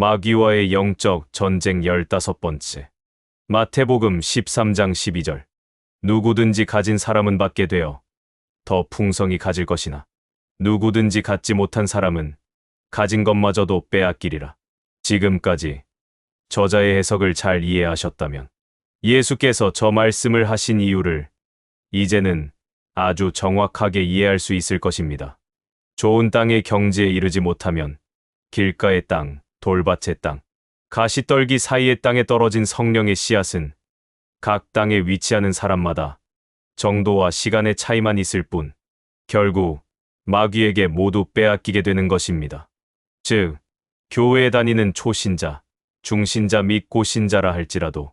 마귀와의 영적 전쟁 15번째. 마태복음 13장 12절. 누구든지 가진 사람은 받게 되어 더 풍성히 가질 것이나 누구든지 갖지 못한 사람은 가진 것마저도 빼앗기리라. 지금까지 저자의 해석을 잘 이해하셨다면 예수께서 저 말씀을 하신 이유를 이제는 아주 정확하게 이해할 수 있을 것입니다. 좋은 땅의 경지에 이르지 못하면 길가의 땅, 돌밭의 땅, 가시떨기 사이의 땅에 떨어진 성령의 씨앗은 각 땅에 위치하는 사람마다 정도와 시간의 차이만 있을 뿐 결국 마귀에게 모두 빼앗기게 되는 것입니다. 즉, 교회에 다니는 초신자, 중신자 및 고신자라 할지라도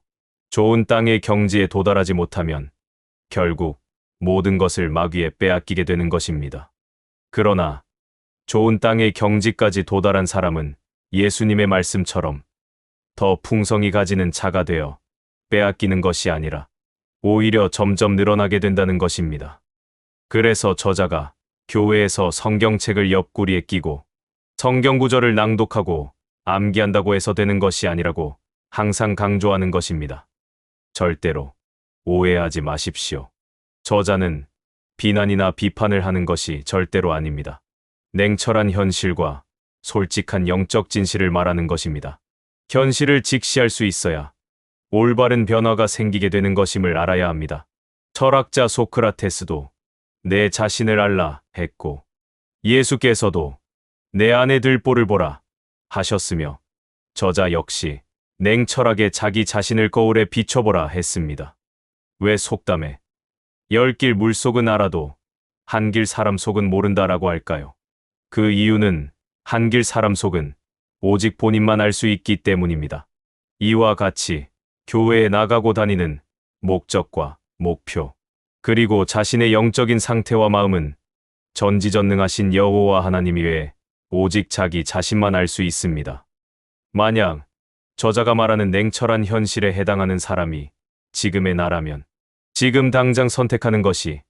좋은 땅의 경지에 도달하지 못하면 결국 모든 것을 마귀에 빼앗기게 되는 것입니다. 그러나 좋은 땅의 경지까지 도달한 사람은 예수님의 말씀처럼 더 풍성히 가지는 자가 되어 빼앗기는 것이 아니라 오히려 점점 늘어나게 된다는 것입니다. 그래서 저자가 교회에서 성경책을 옆구리에 끼고 성경 구절을 낭독하고 암기한다고 해서 되는 것이 아니라고 항상 강조하는 것입니다. 절대로 오해하지 마십시오. 저자는 비난이나 비판을 하는 것이 절대로 아닙니다. 냉철한 현실과 솔직한 영적 진실을 말하는 것입니다. 현실을 직시할 수 있어야 올바른 변화가 생기게 되는 것임을 알아야 합니다. 철학자 소크라테스도 내 자신을 알라 했고 예수께서도 내 안에 들보를 보라 하셨으며 저자 역시 냉철하게 자기 자신을 거울에 비춰보라 했습니다. 왜 속담에 열길 물속은 알아도 한길 사람 속은 모른다라고 할까요? 그 이유는 한길 사람 속은 오직 본인만 알 수 있기 때문입니다. 이와 같이 교회에 나가고 다니는 목적과 목표, 그리고 자신의 영적인 상태와 마음은 전지전능하신 여호와 하나님 이외에 오직 자기 자신만 알 수 있습니다. 만약 저자가 말하는 냉철한 현실에 해당하는 사람이 지금의 나라면 지금 당장 선택하는 것이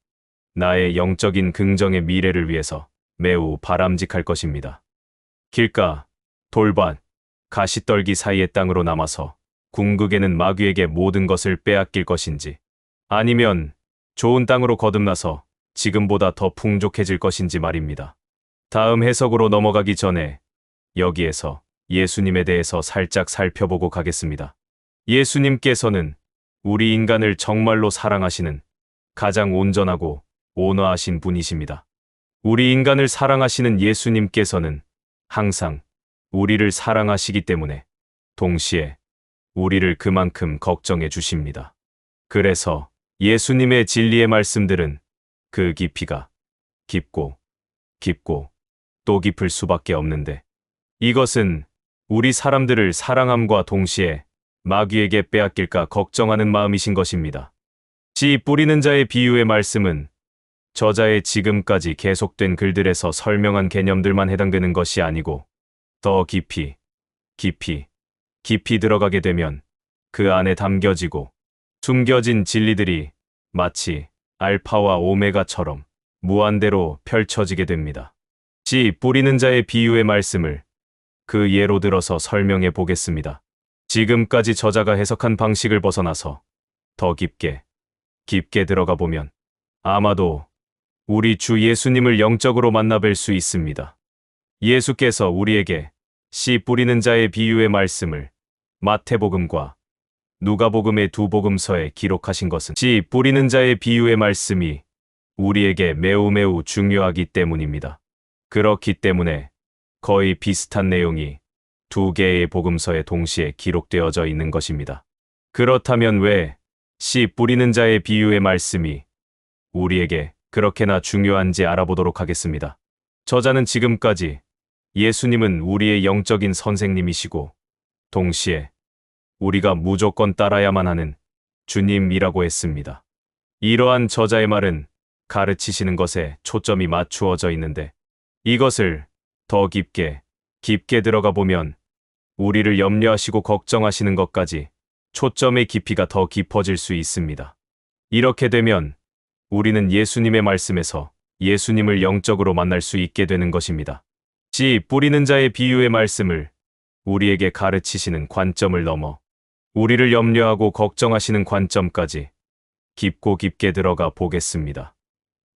나의 영적인 긍정의 미래를 위해서 매우 바람직할 것입니다. 길가, 돌밭, 가시떨기 사이의 땅으로 남아서 궁극에는 마귀에게 모든 것을 빼앗길 것인지 아니면 좋은 땅으로 거듭나서 지금보다 더 풍족해질 것인지 말입니다. 다음 해석으로 넘어가기 전에 여기에서 예수님에 대해서 살짝 살펴보고 가겠습니다. 예수님께서는 우리 인간을 정말로 사랑하시는 가장 온전하고 온화하신 분이십니다. 우리 인간을 사랑하시는 예수님께서는 항상 우리를 사랑하시기 때문에 동시에 우리를 그만큼 걱정해 주십니다. 그래서 예수님의 진리의 말씀들은 그 깊이가 깊고 깊고 또 깊을 수밖에 없는데 이것은 우리 사람들을 사랑함과 동시에 마귀에게 빼앗길까 걱정하는 마음이신 것입니다. 씨 뿌리는 자의 비유의 말씀은 저자의 지금까지 계속된 글들에서 설명한 개념들만 해당되는 것이 아니고 더 깊이, 깊이, 깊이 들어가게 되면 그 안에 담겨지고 숨겨진 진리들이 마치 알파와 오메가처럼 무한대로 펼쳐지게 됩니다. 씨 뿌리는 자의 비유의 말씀을 그 예로 들어서 설명해 보겠습니다. 지금까지 저자가 해석한 방식을 벗어나서 더 깊게, 깊게 들어가 보면 아마도 우리 주 예수님을 영적으로 만나뵐 수 있습니다. 예수께서 우리에게 씨 뿌리는 자의 비유의 말씀을 마태복음과 누가복음의 두 복음서에 기록하신 것은 씨 뿌리는 자의 비유의 말씀이 우리에게 매우 매우 중요하기 때문입니다. 그렇기 때문에 거의 비슷한 내용이 두 개의 복음서에 동시에 기록되어져 있는 것입니다. 그렇다면 왜 씨 뿌리는 자의 비유의 말씀이 우리에게 그렇게나 중요한지 알아보도록 하겠습니다. 저자는 지금까지 예수님은 우리의 영적인 선생님이시고 동시에 우리가 무조건 따라야만 하는 주님이라고 했습니다. 이러한 저자의 말은 가르치시는 것에 초점이 맞추어져 있는데 이것을 더 깊게, 깊게 들어가 보면 우리를 염려하시고 걱정하시는 것까지 초점의 깊이가 더 깊어질 수 있습니다. 이렇게 되면 우리는 예수님의 말씀에서 예수님을 영적으로 만날 수 있게 되는 것입니다. 씨 뿌리는 자의 비유의 말씀을 우리에게 가르치시는 관점을 넘어 우리를 염려하고 걱정하시는 관점까지 깊고 깊게 들어가 보겠습니다.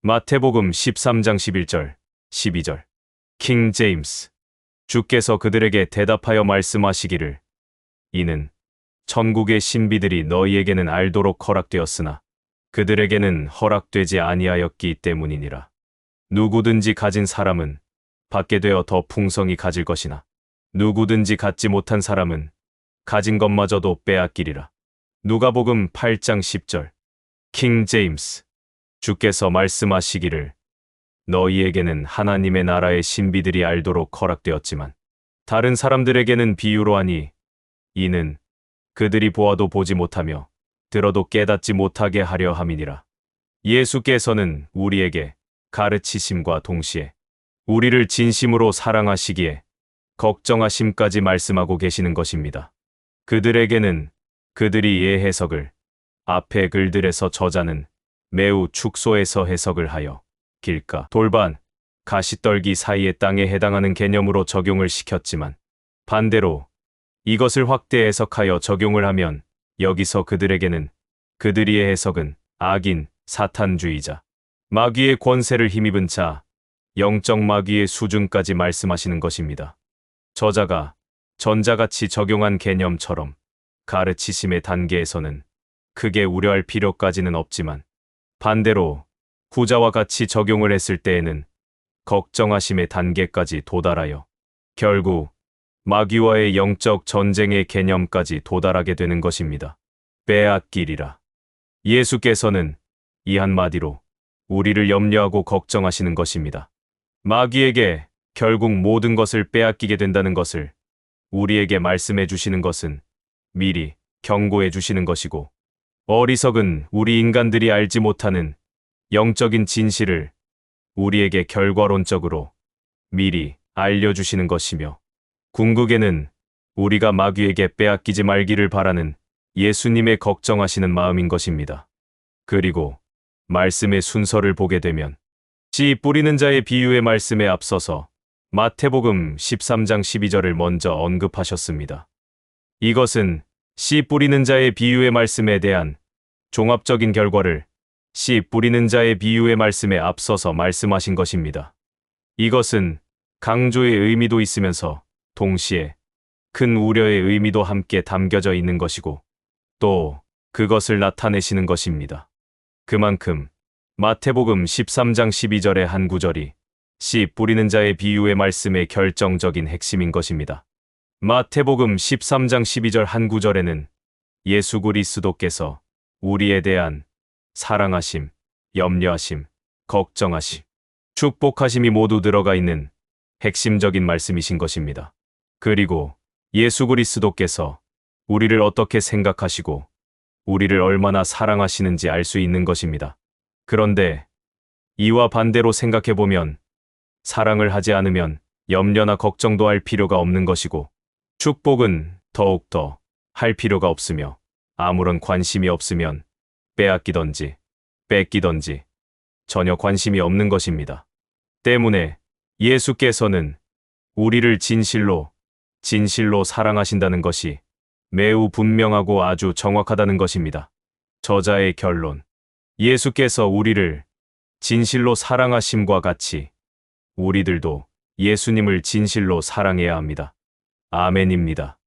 마태복음 13장 11절, 12절. 킹 제임스. 주께서 그들에게 대답하여 말씀하시기를 이는 천국의 신비들이 너희에게는 알도록 허락되었으나 그들에게는 허락되지 아니하였기 때문이니라. 누구든지 가진 사람은 받게 되어 더 풍성히 가질 것이나 누구든지 갖지 못한 사람은 가진 것마저도 빼앗기리라. 누가복음 8장 10절. 킹 제임스. 주께서 말씀하시기를 너희에게는 하나님의 나라의 신비들이 알도록 허락되었지만 다른 사람들에게는 비유로 하니 이는 그들이 보아도 보지 못하며 들어도 깨닫지 못하게 하려 함이니라. 예수께서는 우리에게 가르치심과 동시에 우리를 진심으로 사랑하시기에 걱정하심까지 말씀하고 계시는 것입니다. 그들에게는 그들이 예 해석을 앞에 글들에서 저자는 매우 축소해서 해석을 하여 길가, 돌반, 가시떨기 사이의 땅에 해당하는 개념으로 적용을 시켰지만 반대로 이것을 확대 해석하여 적용을 하면 여기서 그들에게는 그들이의 해석은 악인, 사탄주의자, 마귀의 권세를 힘입은 자, 영적 마귀의 수준까지 말씀하시는 것입니다. 저자가 전자같이 적용한 개념처럼 가르치심의 단계에서는 크게 우려할 필요까지는 없지만 반대로 후자와 같이 적용을 했을 때에는 걱정하심의 단계까지 도달하여 결국 마귀와의 영적 전쟁의 개념까지 도달하게 되는 것입니다. 빼앗기리라. 예수께서는 이 한마디로 우리를 염려하고 걱정하시는 것입니다. 마귀에게 결국 모든 것을 빼앗기게 된다는 것을 우리에게 말씀해 주시는 것은 미리 경고해 주시는 것이고 어리석은 우리 인간들이 알지 못하는 영적인 진실을 우리에게 결과론적으로 미리 알려주시는 것이며 궁극에는 우리가 마귀에게 빼앗기지 말기를 바라는 예수님의 걱정하시는 마음인 것입니다. 그리고 말씀의 순서를 보게 되면 씨 뿌리는 자의 비유의 말씀에 앞서서 마태복음 13장 12절을 먼저 언급하셨습니다. 이것은 씨 뿌리는 자의 비유의 말씀에 대한 종합적인 결과를 씨 뿌리는 자의 비유의 말씀에 앞서서 말씀하신 것입니다. 이것은 강조의 의미도 있으면서 동시에 큰 우려의 의미도 함께 담겨져 있는 것이고 또 그것을 나타내시는 것입니다. 그만큼 마태복음 13장 12절의 한 구절이 씨 뿌리는 자의 비유의 말씀의 결정적인 핵심인 것입니다. 마태복음 13장 12절 한 구절에는 예수 그리스도께서 우리에 대한 사랑하심, 염려하심, 걱정하심, 축복하심이 모두 들어가 있는 핵심적인 말씀이신 것입니다. 그리고 예수 그리스도께서 우리를 어떻게 생각하시고 우리를 얼마나 사랑하시는지 알 수 있는 것입니다. 그런데 이와 반대로 생각해 보면 사랑을 하지 않으면 염려나 걱정도 할 필요가 없는 것이고 축복은 더욱더 할 필요가 없으며 아무런 관심이 없으면 빼앗기던지 뺏기던지 전혀 관심이 없는 것입니다. 때문에 예수께서는 우리를 진실로, 진실로 사랑하신다는 것이 매우 분명하고 아주 정확하다는 것입니다. 저자의 결론. 예수께서 우리를 진실로 사랑하심과 같이 우리들도 예수님을 진실로 사랑해야 합니다. 아멘입니다.